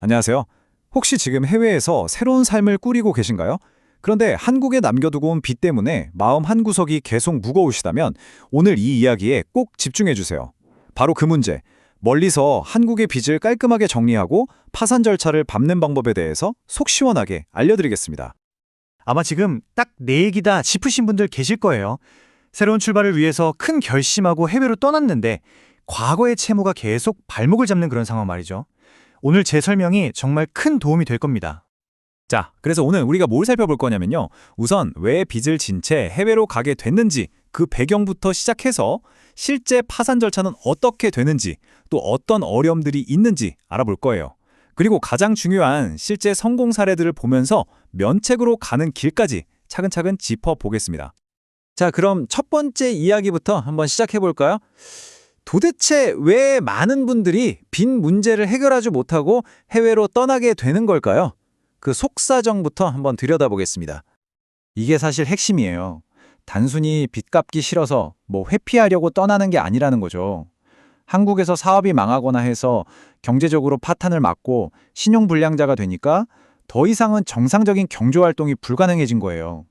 안녕하세요. 혹시 지금 해외에서 새로운 삶을 꾸리고 계신가요? 그런데 한국에 남겨두고 온 빚 때문에 마음 한구석이 계속 무거우시다면 오늘 이 이야기에 꼭 집중해 주세요. 바로 그 문제, 멀리서 한국의 빚을 깔끔하게 정리하고 파산 절차를 밟는 방법에 대해서 속 시원하게 알려드리겠습니다. 아마 지금 딱 내 얘기다 싶으신 분들 계실 거예요. 새로운 출발을 위해서 큰 결심하고 해외로 떠났는데 과거의 채무가 계속 발목을 잡는 그런 상황 말이죠. 오늘 제 설명이 정말 큰 도움이 될 겁니다. 자, 그래서 오늘 우리가 뭘 살펴볼 거냐면요. 우선 왜 빚을 진 채 해외로 가게 됐는지 그 배경부터 시작해서 실제 파산 절차는 어떻게 되는지 또 어떤 어려움들이 있는지 알아볼 거예요. 그리고 가장 중요한 실제 성공 사례들을 보면서 면책으로 가는 길까지 차근차근 짚어보겠습니다. 자, 그럼 첫 번째 이야기부터 한번 시작해 볼까요? 도대체 왜 많은 분들이 빚 문제를 해결하지 못하고 해외로 떠나게 되는 걸까요? 그 속사정부터 한번 들여다보겠습니다. 이게 사실 핵심이에요. 단순히 빚 갚기 싫어서 뭐 회피하려고 떠나는 게 아니라는 거죠. 한국에서 사업이 망하거나 해서 경제적으로 파탄을 맞고 신용불량자가 되니까 더 이상은 정상적인 경제활동이 불가능해진 거예요.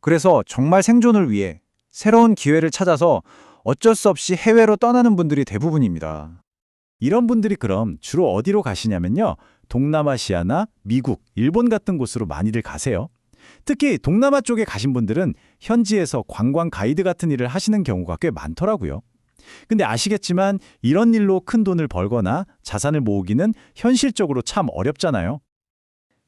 그래서 정말 생존을 위해 새로운 기회를 찾아서 어쩔 수 없이 해외로 떠나는 분들이 대부분입니다. 이런 분들이 그럼 주로 어디로 가시냐면요. 동남아시아나 미국, 일본 같은 곳으로 많이들 가세요. 특히 동남아 쪽에 가신 분들은 현지에서 관광 가이드 같은 일을 하시는 경우가 꽤 많더라고요. 근데 아시겠지만 이런 일로 큰 돈을 벌거나 자산을 모으기는 현실적으로 참 어렵잖아요.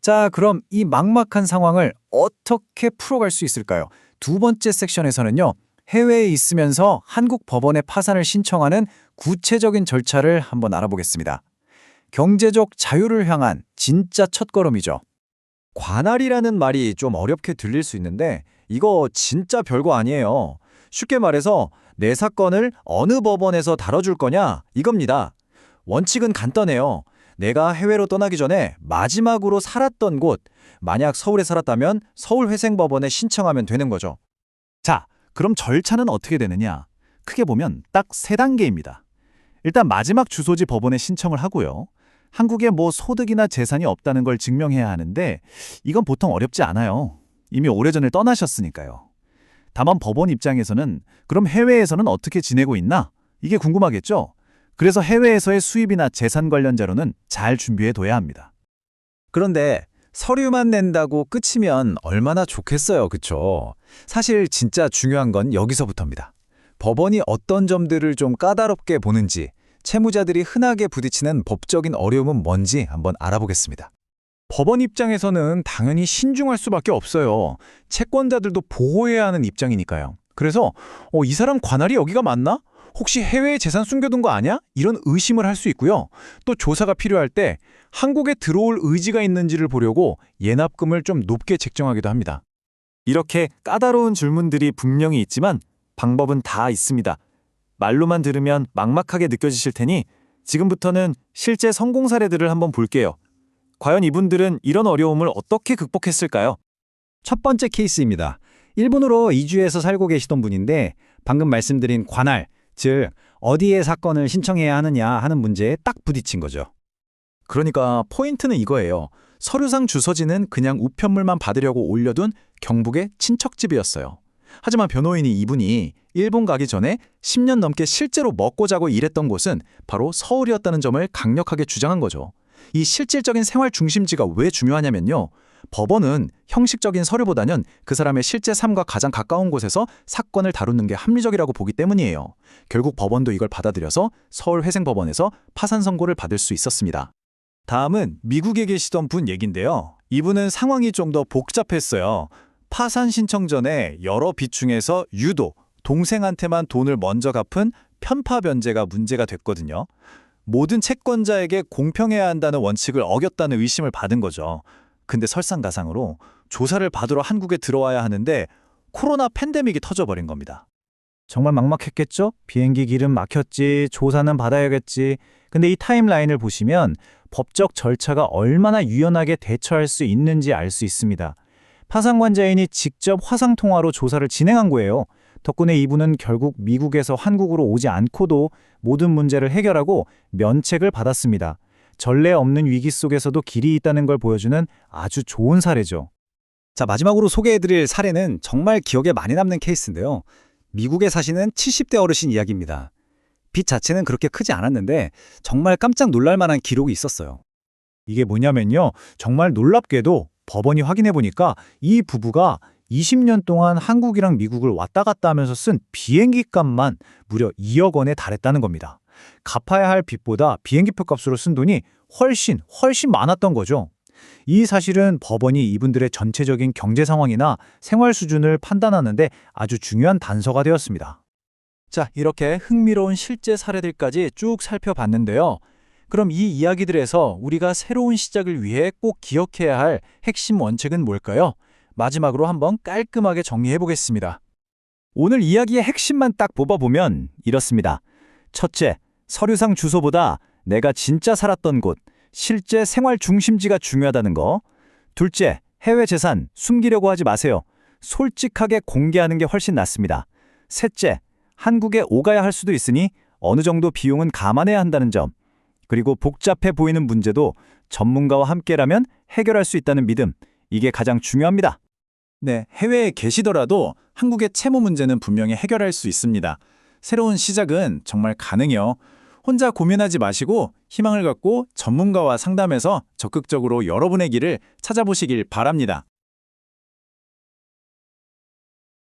자, 그럼 이 막막한 상황을 어떻게 풀어갈 수 있을까요? 두 번째 섹션에서는요. 해외에 있으면서 한국 법원에 파산을 신청하는 구체적인 절차를 한번 알아보겠습니다. 경제적 자유를 향한 진짜 첫걸음이죠. 관할이라는 말이 좀 어렵게 들릴 수 있는데 이거 진짜 별거 아니에요. 쉽게 말해서 내 사건을 어느 법원에서 다뤄줄 거냐 이겁니다. 원칙은 간단해요. 내가 해외로 떠나기 전에 마지막으로 살았던 곳, 만약 서울에 살았다면 서울회생법원에 신청하면 되는 거죠. 자, 그럼 절차는 어떻게 되느냐? 크게 보면 딱 세 단계입니다. 일단 마지막 주소지 법원에 신청을 하고요. 한국에 뭐 소득이나 재산이 없다는 걸 증명해야 하는데 이건 보통 어렵지 않아요. 이미 오래전에 떠나셨으니까요. 다만 법원 입장에서는 그럼 해외에서는 어떻게 지내고 있나? 이게 궁금하겠죠? 그래서 해외에서의 수입이나 재산 관련 자료는 잘 준비해 둬야 합니다. 그런데 서류만 낸다고 끝이면 얼마나 좋겠어요, 그쵸? 사실 진짜 중요한 건 여기서부터입니다. 법원이 어떤 점들을 좀 까다롭게 보는지, 채무자들이 흔하게 부딪히는 법적인 어려움은 뭔지 한번 알아보겠습니다. 법원 입장에서는 당연히 신중할 수밖에 없어요. 채권자들도 보호해야 하는 입장이니까요. 그래서 어, 이 사람 관할이 여기가 맞나? 혹시 해외에 재산 숨겨둔 거 아니야? 이런 의심을 할 수 있고요. 또 조사가 필요할 때 한국에 들어올 의지가 있는지를 보려고 예납금을 좀 높게 책정하기도 합니다. 이렇게 까다로운 질문들이 분명히 있지만 방법은 다 있습니다. 말로만 들으면 막막하게 느껴지실 테니 지금부터는 실제 성공 사례들을 한번 볼게요. 과연 이분들은 이런 어려움을 어떻게 극복했을까요? 첫 번째 케이스입니다. 일본으로 이주해서 살고 계시던 분인데 방금 말씀드린 관할, 즉 어디에 사건을 신청해야 하느냐 하는 문제에 딱 부딪힌 거죠. 그러니까 포인트는 이거예요. 서류상 주소지는 그냥 우편물만 받으려고 올려둔 경북의 친척집이었어요. 하지만 변호인이 이분이 일본 가기 전에 10년 넘게 실제로 먹고 자고 일했던 곳은 바로 서울이었다는 점을 강력하게 주장한 거죠. 이 실질적인 생활 중심지가 왜 중요하냐면요. 법원은 형식적인 서류보다는 그 사람의 실제 삶과 가장 가까운 곳에서 사건을 다루는 게 합리적이라고 보기 때문이에요. 결국 법원도 이걸 받아들여서 서울회생법원에서 파산 선고를 받을 수 있었습니다. 다음은 미국에 계시던 분 얘긴데요. 이분은 상황이 좀 더 복잡했어요. 파산 신청 전에 여러 빚 중에서 유독 동생한테만 돈을 먼저 갚은 편파 변제가 문제가 됐거든요. 모든 채권자에게 공평해야 한다는 원칙을 어겼다는 의심을 받은 거죠. 근데 설상가상으로 조사를 받으러 한국에 들어와야 하는데 코로나 팬데믹이 터져버린 겁니다. 정말 막막했겠죠? 비행기 기름 막혔지, 조사는 받아야겠지. 근데 이 타임라인을 보시면 법적 절차가 얼마나 유연하게 대처할 수 있는지 알 수 있습니다. 파산관자인이 직접 화상통화로 조사를 진행한 거예요. 덕분에 이분은 결국 미국에서 한국으로 오지 않고도 모든 문제를 해결하고 면책을 받았습니다. 전례 없는 위기 속에서도 길이 있다는 걸 보여주는 아주 좋은 사례죠. 자, 마지막으로 소개해드릴 사례는 정말 기억에 많이 남는 케이스인데요. 미국에 사시는 70대 어르신 이야기입니다. 빚 자체는 그렇게 크지 않았는데 정말 깜짝 놀랄 만한 기록이 있었어요. 이게 뭐냐면요. 정말 놀랍게도 법원이 확인해 보니까 이 부부가 20년 동안 한국이랑 미국을 왔다 갔다 하면서 쓴 비행기 값만 무려 2억 원에 달했다는 겁니다. 갚아야 할 빚보다 비행기표 값으로 쓴 돈이 훨씬 훨씬 많았던 거죠. 이 사실은 법원이 이분들의 전체적인 경제 상황이나 생활 수준을 판단하는데 아주 중요한 단서가 되었습니다. 자, 이렇게 흥미로운 실제 사례들까지 쭉 살펴봤는데요. 그럼 이 이야기들에서 우리가 새로운 시작을 위해 꼭 기억해야 할 핵심 원칙은 뭘까요? 마지막으로 한번 깔끔하게 정리해 보겠습니다. 오늘 이야기의 핵심만 딱 뽑아보면 이렇습니다. 첫째, 서류상 주소보다 내가 진짜 살았던 곳, 실제 생활 중심지가 중요하다는 거. 둘째, 해외 재산 숨기려고 하지 마세요. 솔직하게 공개하는 게 훨씬 낫습니다. 셋째, 한국에 오가야 할 수도 있으니 어느 정도 비용은 감안해야 한다는 점. 그리고 복잡해 보이는 문제도 전문가와 함께라면 해결할 수 있다는 믿음. 이게 가장 중요합니다. 네, 해외에 계시더라도 한국의 채무 문제는 분명히 해결할 수 있습니다. 새로운 시작은 정말 가능해요. 혼자 고민하지 마시고 희망을 갖고 전문가와 상담해서 적극적으로 여러분의 길을 찾아보시길 바랍니다.